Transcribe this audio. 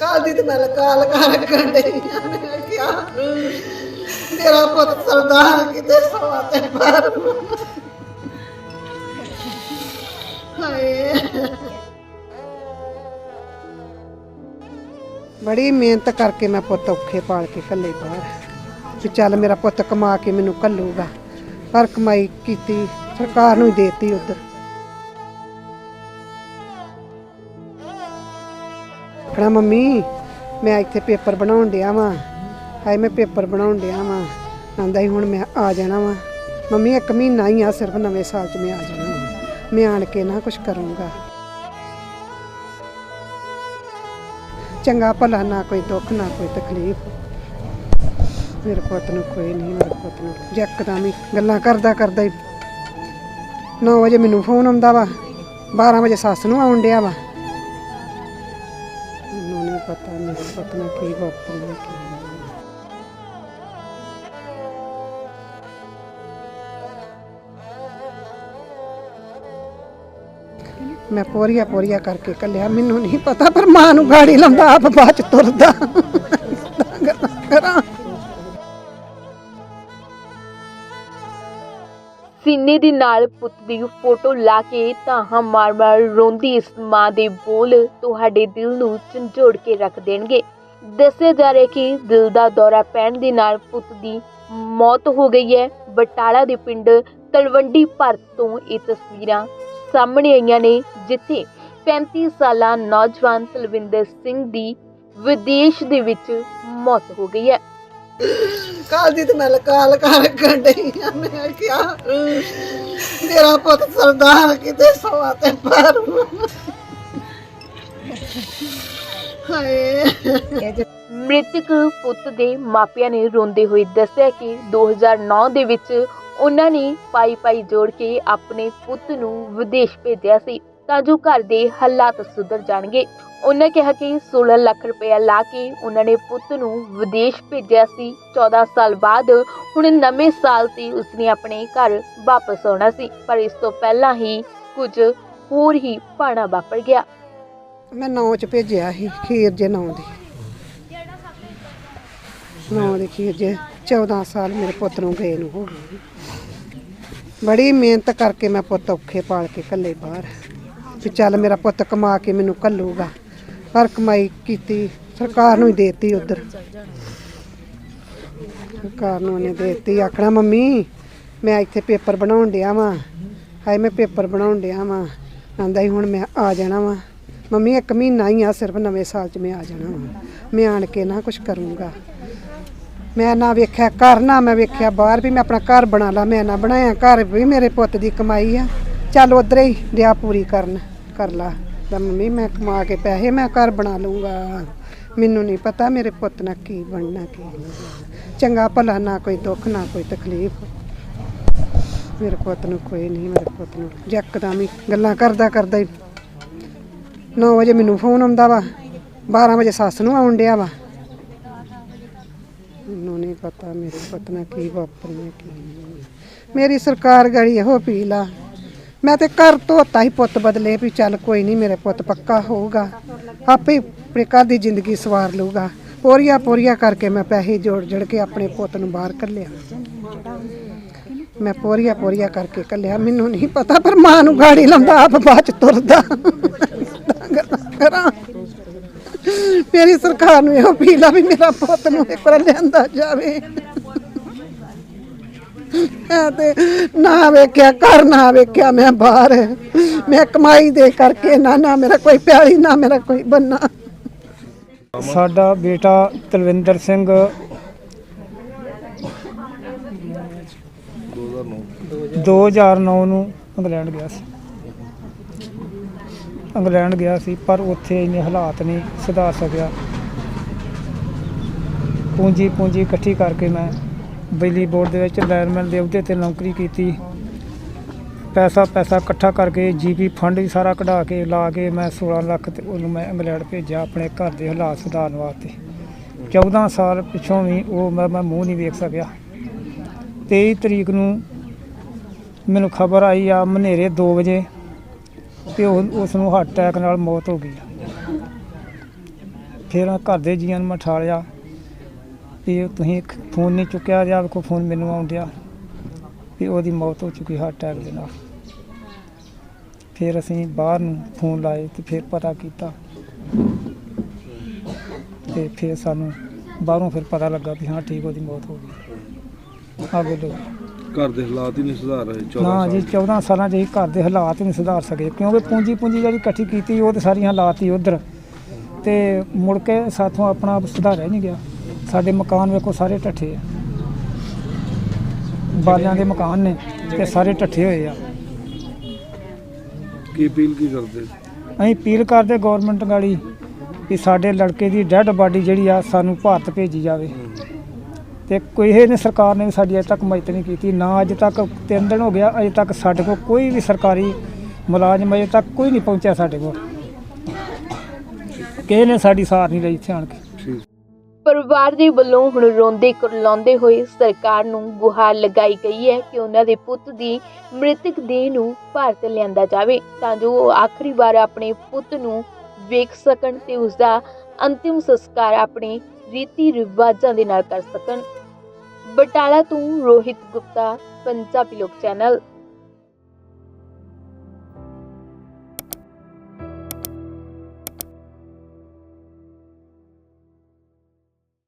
ਕੱਲ ਦੀ ਤੇ ਮੈਂ ਲਗਾ ਲਗਾ ਰੱਖਣ ਡਈ ਆ। ਮੈਂ ਕਿਹਾ, ਮੇਰਾ ਪੁੱਤ ਸਰਦਾਰ ਕਿਤੇ ਸਵਾ ਤੇ ਪਰ ਹਾਏ। ਬੜੀ ਮਿਹਨਤ ਕਰਕੇ ਮੈਂ ਪੁੱਤ ਔਖੇ ਪਾਲ ਕੇ ਕੱਲੇ ਬਾਹਰ ਵੀ ਚੱਲ ਮੇਰਾ ਪੁੱਤ ਕਮਾ ਕੇ ਮੈਨੂੰ ਕੱਲੂਗਾ ਪਰ ਕਮਾਈ ਕੀਤੀ, ਸਰਕਾਰ ਨੂੰ ਹੀ ਦੇਤੀ ਉਧਰ। ਆਖਣਾ, ਮੰਮੀ, ਮੈਂ ਇੱਥੇ ਪੇਪਰ ਬਣਾਉਣ ਡਿਆ ਵਾਂ। ਹਾਏ, ਮੈਂ ਪੇਪਰ ਬਣਾਉਣ ਡਿਆ ਵਾਂ। ਆਂਦਾ ਹੀ ਹੁਣ ਮੈਂ ਆ ਜਾਣਾ ਵਾਂ। ਮੰਮੀ, ਇੱਕ ਮਹੀਨਾ ਹੀ ਆ, ਸਿਰਫ ਨਵੇਂ ਸਾਲ 'ਚ ਮੈਂ ਆ ਜਾਣਾ ਵਾਂ। ਮੈਂ ਆਣ ਕੇ ਨਾ ਕੁਝ ਕਰੂੰਗਾ। ਚੰਗਾ ਭਲਾ ਨਾ ਕੋਈ ਦੁੱਖ, ਨਾ ਕੋਈ ਤਕਲੀਫ। ਮੇਰੇ ਪੁੱਤ ਨੂੰ ਕੋਈ ਨਹੀਂ, ਮੇਰੇ ਪੁੱਤ ਨੂੰ। ਜੱਕਦਮ ਹੀ ਗੱਲਾਂ ਕਰਦਾ ਕਰਦਾ ਹੀ 9 ਵਜੇ ਮੈਨੂੰ ਫੋਨ ਆਉਂਦਾ ਵਾ। 12 ਵਜੇ ਸੱਸ ਨੂੰ ਆਉਣ ਡਿਆ ਵਾ। ਪਤਾ ਕੀ ਵਾਪਰੂਗਾ ਕੀ ਨਹੀਂ। ਮੈਂ ਪੋਰੀਆ ਪੋਰੀਆ ਕਰਕੇ ਕੱਲਿਆ, ਮੈਨੂੰ ਨਹੀਂ ਪਤਾ ਪਰ ਮਾਂ ਨੂੰ ਗਾੜੀ ਲਾਉਂਦਾ, ਆਪ ਬਾਅਦ ਚ ਤੁਰਦਾ ਗੱਲਾਂ ਕਰਾਂ ਸੀਨੇ ਦੇ ਨਾਲ ਪੁੱਤ ਦੀ ਫੋਟੋ ਲਾ ਕੇ ਤਾਹਾਂ ਮਾਰ-ਮਾਰ ਰੋਂਦੀ ਇਸ ਮਾਂ ਦੇ ਬੋਲ ਤੁਹਾਡੇ ਦਿਲ ਨੂੰ ਝੰਜੋੜ ਕੇ ਰੱਖ ਦੇਣਗੇ। ਦੱਸਿਆ ਜਾ ਰਿਹਾ ਕਿ ਦਿਲ ਦਾ ਦੌਰਾ ਪੈਣ ਦੇ ਨਾਲ ਪੁੱਤ ਦੀ ਮੌਤ ਹੋ ਗਈ ਹੈ। ਬਟਾਲਾ ਦੇ ਪਿੰਡ ਤਲਵੰਡੀ ਭਰਤ ਤੋਂ ਇਹ ਤਸਵੀਰਾਂ ਸਾਹਮਣੇ ਆਈਆਂ ਨੇ, ਜਿੱਥੇ 35 ਸਾਲਾ ਨੌਜਵਾਨ ਤਲਵਿੰਦਰ ਸਿੰਘ ਦੀ ਵਿਦੇਸ਼ ਦੇ ਵਿੱਚ ਮੌਤ ਹੋ ਗਈ ਹੈ। ਕੱਲ ਦੀ ਤੇ ਮੈਂ ਲਗਾ ਲਗਾ ਰੱਖਣ ਡਈ ਆ, ਮੈਂ ਕਿਹਾ, ਮੇਰਾ ਪੁੱਤ ਸਰਦਾਰ ਕਿਤੇ ਸਵਾ ਤੇ ਪਰ ਹਾਏ। ਮ੍ਰਿਤਕ ਪੁੱਤ ਦੇ ਮਾਪਿਆਂ ਨੇ ਰੋਂਦੇ ਹੋਏ ਦੱਸਿਆ ਕਿ 2009 ਦੇ ਵਿੱਚ ਉਹਨਾਂ ਨੇ ਪਾਈ ਪਾਈ ਜੋੜ ਕੇ ਆਪਣੇ ਪੁੱਤ ਨੂੰ ਵਿਦੇਸ਼ ਭੇਜਿਆ ਸੀ। ਤਾਂ ਜੋ ਘਰ ਦੇ ਹਾਲਾਤ ਸੁਧਰ ਜਾਣਗੇ। ਉਹਨਾਂ ਕਿਹਾ ਕਿ 16 ਲੱਖ ਰੁਪਇਆ ਲਾ ਕੇ ਉਹਨਾਂ ਨੇ ਪੁੱਤ ਨੂੰ ਵਿਦੇਸ਼ ਭੇਜਿਆ ਸੀ। 14 ਸਾਲ ਬਾਅਦ ਹੁਣ ਨਵੇਂ ਸਾਲ ਤੇ ਉਸਨੇ ਆਪਣੇ ਘਰ ਵਾਪਸ ਆਉਣਾ ਸੀ, ਪਰ ਇਸ ਤੋਂ ਪਹਿਲਾਂ ਹੀ ਕੁਝ ਹੋਰ ਹੀ ਭਾਣਾ ਵਾਪਰ ਗਿਆ। ਮੈਂ ਨੌ ਚ ਭੇਜਿਆ ਸੀ, ਖੀਰ ਜੇ ਨੌ ਦੀ। ਨੌ ਦੀ ਖੀਰ ਜੇ 14 ਸਾਲ ਮੇਰੇ ਪੁੱਤ ਨੂੰ ਗਏ ਨੂੰ ਹੋ ਗਏ। ਬੜੀ ਮਿਹਨਤ ਕਰਕੇ ਮੈਂ ਪੁੱਤ ਔਖੇ ਪਾਲ ਕੇ ਕੱਲੇ ਬਾਹਰ। ਵੀ ਚੱਲ ਮੇਰਾ ਪੁੱਤ ਕਮਾ ਕੇ ਮੈਨੂੰ ਕੱਲੂਗਾ ਪਰ ਕਮਾਈ ਕੀਤੀ, ਸਰਕਾਰ ਨੂੰ ਹੀ ਦੇਤੀ ਉਧਰ। ਸਰਕਾਰ ਨੂੰ ਉਹਨੇ ਦੇਤੀ, ਆਖਣਾ, ਮੰਮੀ, ਮੈਂ ਇੱਥੇ ਪੇਪਰ ਬਣਾਉਣ ਡਿਆ ਵਾਂ। ਹਾਏ, ਮੈਂ ਪੇਪਰ ਬਣਾਉਣ ਡਿਆ ਵਾਂ। ਆਂਦਾ ਹੀ ਹੁਣ ਮੈਂ ਆ ਜਾਣਾ ਵਾਂ। ਮੰਮੀ, ਇੱਕ ਮਹੀਨਾ ਹੀ ਆ, ਸਿਰਫ ਨਵੇਂ ਸਾਲ 'ਚ ਮੈਂ ਆ ਜਾਣਾ ਵਾਂ। ਮੈਂ ਆਣ ਕੇ ਨਾ ਕੁਝ ਕਰੂੰਗਾ। ਮੈਂ ਨਾ ਵੇਖਿਆ ਘਰ, ਨਾ ਮੈਂ ਵੇਖਿਆ ਬਾਹਰ ਵੀ ਮੈਂ ਆਪਣਾ ਘਰ ਬਣਾ ਲਾ। ਮੈਂ ਨਾ ਬਣਾਇਆ, ਘਰ ਵੀ ਮੇਰੇ ਪੁੱਤ ਦੀ ਕਮਾਈ ਆ। ਚੱਲ ਉਧਰੇ ਹੀ ਦਿਆ ਪੂਰੀ ਕਰਨ। ਕਰ ਲਾ। ਤਾਂ ਮੰਮੀ, ਮੈਂ ਕਮਾ ਕੇ ਪੈਸੇ ਮੈਂ ਘਰ ਬਣਾ ਲੂੰਗਾ ਮੈਨੂੰ ਨਹੀਂ ਪਤਾ ਮੇਰੇ ਪੁੱਤ ਨਾਲ ਕੀ ਬਣਨਾ, ਕੀ ਨਹੀਂ ਚੰਗਾ ਭਲਾ ਨਾ ਕੋਈ ਦੁੱਖ, ਨਾ ਕੋਈ ਤਕਲੀਫ। ਮੇਰੇ ਪੁੱਤ ਨੂੰ ਕੋਈ ਨਹੀਂ, ਮੇਰੇ ਪੁੱਤ ਨੂੰ ਜੱਕਦਮ ਹੀ ਗੱਲਾਂ ਕਰਦਾ ਕਰਦਾ ਹੀ 9 ਵਜੇ ਮੈਨੂੰ ਫੋਨ ਆਉਂਦਾ ਵਾ। 12 ਵਜੇ ਸੱਸ ਨੂੰ ਆਉਣ ਡਿਆ ਵਾ। ਮੈਨੂੰ ਨਹੀਂ ਪਤਾ ਮੇਰੇ ਪੁੱਤ ਨਾਲ ਕੀ ਵਾਪਰਨਾ, ਕੀ ਨਹੀਂ। ਮੇਰੀ ਸਰਕਾਰ ਗੜੀ ਇਹੋ ਅਪੀਲ ਆ। ਮੈਂ ਤੇ ਘਰ ਧੋਤਾ ਹੀ ਪੁੱਤ ਬਦਲੇ ਵੀ ਚੱਲ ਕੋਈ ਨਹੀਂ, ਮੇਰੇ ਪੁੱਤ ਪੱਕਾ ਹੋਊਗਾ। ਆਪੇ ਆਪਣੇ ਘਰ ਦੀ ਜ਼ਿੰਦਗੀ ਸਵਾਰ ਲਊਗਾ। ਪੋਰੀਆਂ ਪੋਰੀਆ ਕਰਕੇ ਮੈਂ ਪੈਸੇ ਜੋੜ ਜੜ ਕੇ ਆਪਣੇ ਪੁੱਤ ਨੂੰ ਬਾਹਰ ਕੱਲਿਆ ਮੈਂ ਪੋਰੀਆਂ ਪੋਰੀਆਂ ਕਰਕੇ ਕੱਲਿਆ ਮੈਨੂੰ ਨਹੀਂ ਪਤਾ, ਪਰ ਮਾਂ ਨੂੰ ਗਾੜੀ ਲਾਉਂਦਾ, ਆਪ ਬਾਅਦ ਚ ਤੁਰਦਾ। ਕਰਾਂ। ਮੇਰੀ ਸਰਕਾਰ ਨੂੰ ਇਹ ਅਪੀਲ ਆ ਵੀ ਮੇਰਾ ਪੁੱਤ ਨੂੰ ਇੱਕ ਵਾਰ ਲਿਆਂਦਾ ਜਾਵੇ। ਮੈਂ ਤੇ ਨਾ ਵੇਖਿਆ, ਘਰ ਨਾ ਵੇਖਿਆ ਮੈਂ ਬਾਹਰ। ਮੈਂ ਕਮਾਈ ਦੇ ਕਰਕੇ ਨਾ ਨਾ ਮੇਰਾ ਕੋਈ ਪਿਆਲੀ, ਨਾ ਮੇਰਾ ਕੋਈ ਬੰਨਾ। ਸਾਡਾ ਬੇਟਾ ਤਲਵਿੰਦਰ ਸਿੰਘ। 2009 ਨੂੰ ਇੰਗਲੈਂਡ ਗਿਆ ਸੀ। ਇੰਗਲੈਂਡ ਗਿਆ ਸੀ, ਪਰ ਉੱਥੇ ਇੰਨੇ ਹਾਲਾਤ ਨਹੀਂ ਸੁਧਾਰ ਸਕਿਆ। ਪੂੰਜੀ ਪੂੰਜੀ ਇਕੱਠੀ ਕਰਕੇ ਮੈਂ ਬਿਜਲੀ ਬੋਰਡ ਦੇ ਵਿੱਚ ਲਾਇਰਮੈਨ ਦੇ ਅਹੁਦੇ ਤੇ ਨੌਕਰੀ ਕੀਤੀ। ਪੈਸਾ ਪੈਸਾ ਇਕੱਠਾ ਕਰਕੇ ਜੀਪੀ ਫੰਡ ਵੀ ਸਾਰਾ ਕਢਾ ਕੇ ਲਾ ਕੇ ਮੈਂ 16 ਲੱਖ ਤੇ ਉਹਨੂੰ ਮੈਂ ਇੰਗਲੈਂਡ ਭੇਜਿਆ ਆਪਣੇ ਘਰ ਦੇ ਹਾਲਾਤ ਸੁਧਾਰਨ ਵਾਸਤੇ। 14 ਸਾਲ ਪਿੱਛੋਂ ਵੀ ਉਹ ਮੈਂ ਮੈਂ ਮੂੰਹ ਨਹੀਂ ਵੇਖ ਸਕਿਆ। 23 ਤਰੀਕ ਨੂੰ ਮੈਨੂੰ ਖਬਰ ਆਈ ਆ ਮਨੇਰੇ 2 ਵਜੇ ਕਿ ਉਹ ਉਸ ਨੂੰ ਹਾਰਟ ਅਟੈਕ ਨਾਲ ਮੌਤ ਹੋ ਗਈ। ਫਿਰ ਘਰ ਦੇ ਜੀਆਂ ਨੂੰ ਮੈਂ ਠਾਲਿਆ ਵੀ ਤੁਸੀਂ ਫੋਨ ਨਹੀਂ ਚੁੱਕਿਆ ਜਾਂ ਵੇਖੋ ਫੋਨ ਮੈਨੂੰ ਆਉਣ ਡਿਆ ਵੀ ਉਹਦੀ ਮੌਤ ਹੋ ਚੁੱਕੀ ਹਾਰਟ ਅਟੈਕ ਦੇ ਨਾਲ। ਫਿਰ ਅਸੀਂ ਬਾਹਰ ਨੂੰ ਫੋਨ ਲਾਏ ਤੇ ਫਿਰ ਪਤਾ ਕੀਤਾ ਤੇ ਫਿਰ ਸਾਨੂੰ ਬਾਹਰੋਂ ਫਿਰ ਪਤਾ ਲੱਗਾ ਵੀ ਹਾਂ ਠੀਕ ਉਹਦੀ ਮੌਤ ਹੋ ਗਈ। ਆ ਵੇਲੋ ਘਰ ਦੇ ਹਾਲਾਤ ਹੀ ਨਹੀਂ ਸੁਧਾਰ ਰਹੇ 14 ਨਾ ਜੀ ਸਾਲ 14 ਸਾਲਾਂ 'ਚ ਅਸੀਂ ਘਰ ਦੇ ਹਾਲਾਤ ਨਹੀਂ ਸੁਧਾਰ ਸਕੇ ਕਿਉਂਕਿ ਪੂੰਜੀ ਪੂੰਜੀ ਜਿਹੜੀ ਇਕੱਠੀ ਕੀਤੀ ਉਹ ਤੇ ਸਾਰੀ ਹਾਲਾਤ ਹੀ ਉਧਰ। ਤੇ ਮੁੜ ਕੇ ਸਾਥੋਂ ਆਪਣਾ ਆਪ ਸੁਧਾਰਿਆ ਹੀ ਨਹੀਂ ਗਿਆ। ਸਾਡੇ ਮਕਾਨ ਵੇਖੋ ਸਾਰੇ ਢੱਠੇ ਆ। ਬਾਲਿਆਂ ਦੇ ਮਕਾਨ ਨੇ ਤੇ ਸਾਰੇ ਢੱਠੇ ਹੋਏ ਆ। ਕੀ ਅਪੀਲ ਕੀ ਕਰਦੇ? ਅਸੀਂ ਅਪੀਲ ਕਰਦੇ ਗਵਰਨਮੈਂਟ ਗਾੜੀ ਕਿ ਸਾਡੇ ਲੜਕੇ ਦੀ ਡੈੱਡ ਬਾਡੀ ਜਿਹੜੀ ਆ ਸਾਨੂੰ ਭਾਰਤ ਭੇਜੀ ਜਾਵੇ। ਤੇ ਕੋਈ ਇਹ ਨੇ ਸਰਕਾਰ ਨੇ ਸਾਡੀ ਅਜੇ ਤੱਕ ਮਦਦ ਨਹੀਂ ਕੀਤੀ। ਨਾ ਅੱਜ ਤੱਕ ਤਿੰਨ ਦਿਨ ਹੋ ਗਿਆ ਅਜੇ ਤੱਕ ਸਾਡੇ ਕੋਲ ਕੋਈ ਵੀ ਸਰਕਾਰੀ ਮੁਲਾਜ਼ਮ ਅਜੇ ਤੱਕ ਕੋਈ ਨਹੀਂ ਪਹੁੰਚਿਆ ਸਾਡੇ ਕੋਲ। ਕਿਸੇ ਨੇ ਸਾਡੀ ਸਾਰ ਨਹੀਂ ਲਈ ਇੱਥੇ ਆਣ ਕੇ। ਪਰਿਵਾਰ ਦੇ ਵੱਲੋਂ ਹੁਣ ਰੋਂਦੇ ਕੁਰਲਾਉਂਦੇ ਹੋਏ ਸਰਕਾਰ ਨੂੰ ਗੁਹਾਰ ਲਗਾਈ ਗਈ ਹੈ ਕਿ ਉਹਨਾਂ ਦੇ ਪੁੱਤ ਦੀ ਮ੍ਰਿਤਕ ਦੇਹ ਨੂੰ ਭਾਰਤ ਲਿਆਂਦਾ ਜਾਵੇ ਤਾਂ ਜੋ ਉਹ ਆਖਰੀ ਵਾਰ ਆਪਣੇ ਪੁੱਤ ਨੂੰ ਵੇਖ ਸਕਣ ਤੇ ਉਸ ਦਾ ਅੰਤਿਮ ਸੰਸਕਾਰ ਆਪਣੇ ਰੀਤੀ ਰਿਵਾਜਾਂ ਦੇ ਨਾਲ ਕਰ ਸਕਣ। ਬਟਾਲਾ ਤੋਂ ਰੋਹਿਤ ਗੁਪਤਾ, ਪੰਜਾਬੀ ਲੋਕ ਚੈਨਲ।